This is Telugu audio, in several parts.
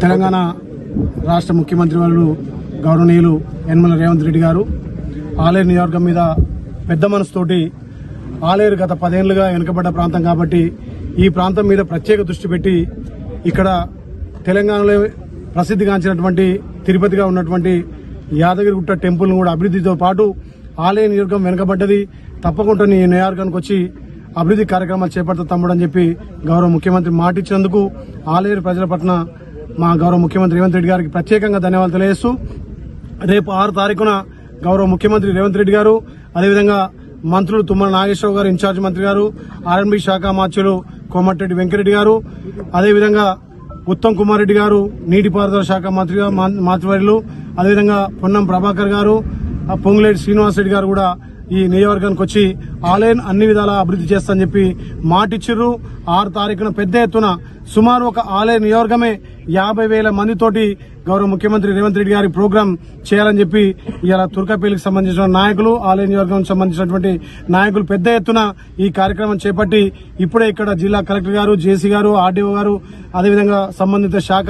తెలంగాణ రాష్ట్ర ముఖ్యమంత్రి వారు గౌరవనీయులు యనమల రేవంత్ రెడ్డి గారు ఆలేరు నియోజకవర్గం మీద పెద్ద మనసుతోటి ఆలేరు గత పదేళ్ళుగా వెనుకబడ్డ ప్రాంతం కాబట్టి ఈ ప్రాంతం మీద ప్రత్యేక దృష్టి పెట్టి ఇక్కడ తెలంగాణలో ప్రసిద్ధిగాంచినటువంటి తిరుపతిగా ఉన్నటువంటి యాదగిరిగుట్ట టెంపుల్ను కూడా అభివృద్ధితో పాటు ఆలయ నియోజకం వెనుకబడ్డది. తప్పకుండా ఈ నియోజకానికి వచ్చి అభివృద్ధి కార్యక్రమాలు చేపడతా తమ్ముడు అని చెప్పి గౌరవ ముఖ్యమంత్రి మాటిచ్చినందుకు ఆలేరు ప్రజల పట్ల మా గౌరవ ముఖ్యమంత్రి రేవంత్ రెడ్డి గారికి ప్రత్యేకంగా ధన్యవాదాలు తెలియజేస్తూ రేపు ఆరు తారీఖున గౌరవ ముఖ్యమంత్రి రేవంత్ రెడ్డి గారు అదేవిధంగా మంత్రులు తుమ్మల నాగేశ్వరరావు గారు ఇన్ఛార్జ్ మంత్రి గారు ఆర్ఎన్బి శాఖ మార్చులు కోమటిరెడ్డి వెంకరెడ్డి గారు అదేవిధంగా ఉత్తమ్ కుమార్ రెడ్డి గారు నీటిపారుదల శాఖ మంత్రి మా- మంత్రివర్యులు అదేవిధంగా పొన్నం ప్రభాకర్ గారు ఆ పొంగులేటి శ్రీనివాస్ రెడ్డి గారు కూడా ఈ నియోజకవర్గానికి వచ్చి ఆలయం అన్ని విధాలా అభివృద్ధి చేస్తానని చెప్పి మాటిచ్చిర్రు. ఆరు తారీఖున పెద్ద ఎత్తున సుమారు ఒక ఆలయ నియోజకమే యాభై వేల మందితోటి గౌరవ ముఖ్యమంత్రి రేవంత్ రెడ్డి గారి ప్రోగ్రాం చేయాలని చెప్పి ఇలా తుర్కపేలికి సంబంధించిన నాయకులు ఆలయ నియోజకం సంబంధించినటువంటి నాయకులు పెద్ద ఎత్తున ఈ కార్యక్రమం చేపట్టి ఇప్పుడే ఇక్కడ జిల్లా కలెక్టర్ గారు జేసీ గారు ఆర్డీఓ గారు అదేవిధంగా సంబంధిత శాఖ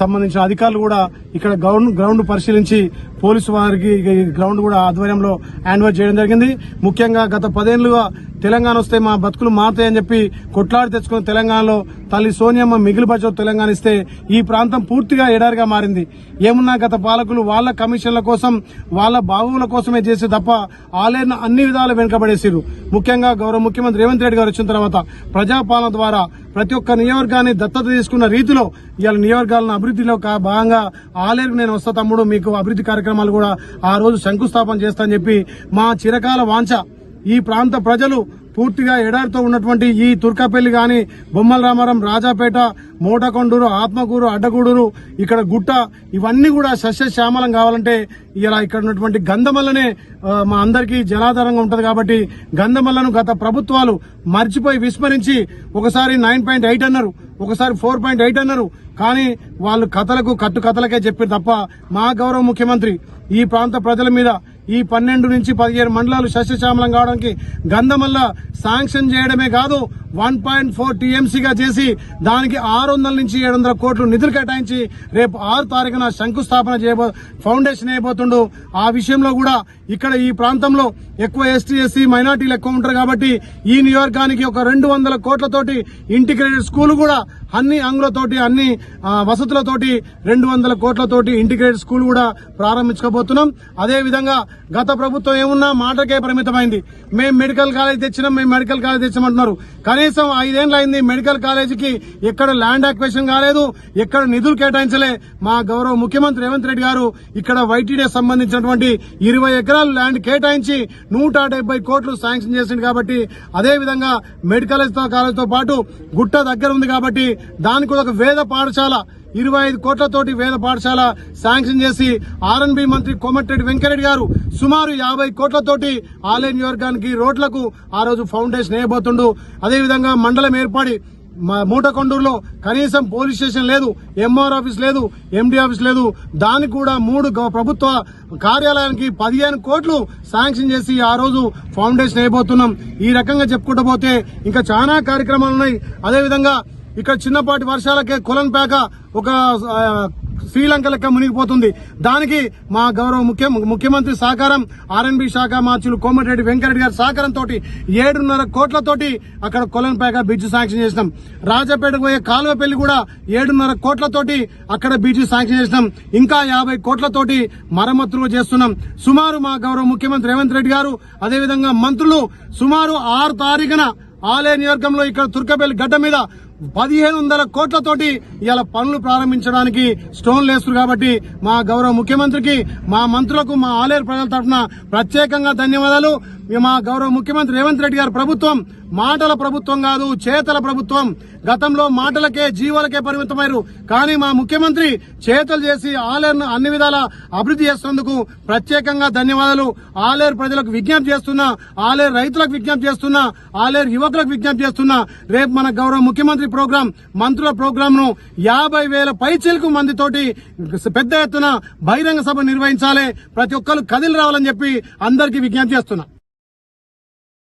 సంబంధించిన అధికారులు కూడా ఇక్కడ గ్రౌండ్ గ్రౌండ్ పరిశీలించి పోలీసు వారికి గ్రౌండ్ కూడా ఆధ్వర్యంలో హ్యాండ్ చేయడం జరిగింది. ముఖ్యంగా గత పదేళ్ళుగా తెలంగాణ వస్తే మా బతుకులు మారుతాయని చెప్పి కొట్లాడి తెచ్చుకున్న తెలంగాణలో తల్లి సోనియమ్మ మిగిలి బచో తెలంగాణ ఇస్తే ఈ ప్రాంతం పూర్తిగా ఎడారిగా మారింది. ఏమున్నా గత పాలకులు వాళ్ళ కమిషన్ల కోసం వాళ్ళ బావుల కోసమే చేసి తప్ప ఆలయన అన్ని విధాలు వెనుకబడేసారు ముఖ్యంగా గౌరవ ముఖ్యమంత్రి రేవంత్ రెడ్డి గారు వచ్చిన తర్వాత ప్రజాపాలన ద్వారా ప్రతి ఒక్క నియోజకవర్గాన్ని దత్తత తీసుకున్న రీతిలో ఇవాళ నియోజకవర్గాలను అభివృద్ధిలో భాగంగా ఆలయకు నేను వస్తా తమ్ముడు మీకు అభివృద్ధి కార్యక్రమం కార్యక్రమాలు కూడా ఆ రోజు శంకుస్థాపన చేస్తానని చెప్పి మా చిరకాల వాంఛ ఈ ప్రాంత ప్రజలు పూర్తిగా ఎడారితో ఉన్నటువంటి ఈ తుర్కపల్లి గాని బొమ్మల రామారం రాజాపేట మోటకొండూరు ఆత్మకూరు అడ్డగూడూరు ఇక్కడ గుట్ట ఇవన్నీ కూడా సస్యశ్యామలం కావాలంటే ఇలా ఇక్కడ ఉన్నటువంటి గంధమల్లనే మా అందరికీ జలాధారంగా ఉంటది కాబట్టి గంధమల్లను గత ప్రభుత్వాలు మర్చిపోయి విస్మరించి ఒకసారి నైన్ పాయింట్ ఎయిట్ అన్నారు ఒకసారి ఫోర్ పాయింట్ ఎయిట్ అన్నారు కానీ వాళ్ళు కథలకు కట్టు కథలకే చెప్పారు తప్ప మా గౌరవ ముఖ్యమంత్రి ఈ ప్రాంత ప్రజల మీద ఈ పన్నెండు నుంచి పదిహేను మండలాలు సస్యశ్యామలం కావడానికి గంధమల్ల శాంక్షన్ చేయడమే కాదు వన్ పాయింట్ ఫోర్ టీఎంసీగా చేసి దానికి ఆరు వందల నుంచి ఏడు వందల కోట్లు నిధులు కేటాయించి రేపు ఆరు తారీఖున శంకుస్థాపన చేయబో ఫౌండేషన్ అయిపోతుండు ఆ విషయంలో కూడా ఇక్కడ ఈ ప్రాంతంలో ఎక్కువ ఎస్టీ ఎస్సీ మైనార్టీలు ఎక్కువ ఉంటారు కాబట్టి ఈ నియోజకానికి ఒక రెండు వందల కోట్లతోటి ఇంటిగ్రేటెడ్ స్కూల్ కూడా అన్ని అంగులతోటి అన్ని వసతులతోటి రెండు వందల కోట్లతోటి ఇంటిగ్రేటెడ్ స్కూల్ కూడా ప్రారంభించుకోబోతున్నాం. అదే విధంగా గత ప్రభుత్వం ఏమున్నా మాటకే పరిమితమైంది. మేము మెడికల్ కాలేజ్ తెచ్చినాం మేము మెడికల్ కాలేజ్ తెచ్చామంటున్నారు కనీసం ఐదేళ్ళు అయింది మెడికల్ కాలేజీకి ఎక్కడ ల్యాండ్ అక్వేషన్ కాలేదు ఎక్కడ నిధులు కేటాయించలే. మా గౌరవ ముఖ్యమంత్రి రేవంత్ రెడ్డి గారు ఇక్కడ వైటీడీ సంబంధించినటువంటి ఇరవై ఎకరాలు ల్యాండ్ కేటాయించి నూట కోట్లు శాంక్షన్ చేసింది కాబట్టి అదే విధంగా మెడికల్ కాలేజీతో పాటు గుట్ట దగ్గర ఉంది కాబట్టి దానికి ఒక వేద పాఠశాల ఇరవై ఐదు కోట్లతోటి వేద పాఠశాల శాంక్షన్ చేసి ఆర్ఎన్బి మంత్రి కోమటిరెడ్డి వెంకరెడ్డి గారు సుమారు యాభై కోట్లతోటి ఆలయ నియోజకానికి రోడ్లకు ఆ రోజు ఫౌండేషన్ వేయబోతుండు. అదేవిధంగా మండలం ఏర్పడి మూటకొండూరులో కనీసం పోలీస్ స్టేషన్ లేదు ఎంఆర్ ఆఫీస్ లేదు ఎండి ఆఫీస్ లేదు. దానికి కూడా మూడు ప్రభుత్వ కార్యాలయానికి పదిహేను కోట్లు శాంక్షన్ చేసి ఆ రోజు ఫౌండేషన్ వేయబోతున్నాం. ఈ రకంగా చెప్పుకుంటూ పోతే ఇంకా చాలా కార్యక్రమాలు ఉన్నాయి. అదేవిధంగా ఇక్కడ చిన్నపాటి వర్షాలకే కులంపేక ఒక శ్రీలంక లెక్క మునిగిపోతుంది. దానికి మా గౌరవ ముఖ్య ముఖ్యమంత్రి సహకారం ఆర్ఎన్బి శాఖ మార్చులు కోమటిరెడ్డి వెంకరెడ్డి గారి సహకారంతో ఏడున్నర కోట్లతోటి అక్కడ కొలంపేక బ్రిడ్జ్ శాంక్షన్ చేసినాం. రాజపేటకు పోయే కాలువపల్లి కూడా ఏడున్నర కోట్లతోటి అక్కడ బ్రిడ్జ్ శాంక్షన్ చేసినాం. ఇంకా యాభై కోట్లతోటి మరమ్మతులు చేస్తున్నాం. సుమారు మా గౌరవ ముఖ్యమంత్రి రేవంత్ రెడ్డి గారు అదేవిధంగా మంత్రులు సుమారు ఆరు తారీఖున ఆలయ నియోజకంలో ఇక్కడ తుర్కపల్లి గడ్డ మీద పదిహేను వందల కోట్లతోటి ఇలా పనులు ప్రారంభించడానికి స్టోన్లు వేస్తారు కాబట్టి మా గౌరవ ముఖ్యమంత్రికి మా మంత్రులకు మా ఆలేరు ప్రజల తరఫున ప్రత్యేకంగా ధన్యవాదాలు. మా గౌరవ ముఖ్యమంత్రి రేవంత్ రెడ్డి గారి ప్రభుత్వం మాటల ప్రభుత్వం కాదు చేతల ప్రభుత్వం. గతంలో మాటలకే జీవాలకే పరిమితమయ్యారు. కానీ మా ముఖ్యమంత్రి చేతలు చేసి ఆలేరును అన్ని విధాల అభివృద్ధి చేస్తున్నందుకు ప్రత్యేకంగా ధన్యవాదాలు. ఆలేరు ప్రజలకు విజ్ఞప్తి చేస్తున్నా ఆలేరు రైతులకు విజ్ఞప్తి చేస్తున్నా ఆలేరు యువకులకు విజ్ఞప్తి చేస్తున్నా రేపు మన గౌరవ ముఖ్యమంత్రి ప్రోగ్రాం మంత్రుల ప్రోగ్రాం ను యాభై వేల పైచిలకు మందితోటి పెద్ద ఎత్తున బహిరంగ సభ నిర్వహించాలి. ప్రతి ఒక్కరు కదిలి రావాలని చెప్పి అందరికీ విజ్ఞప్తి చేస్తున్నా.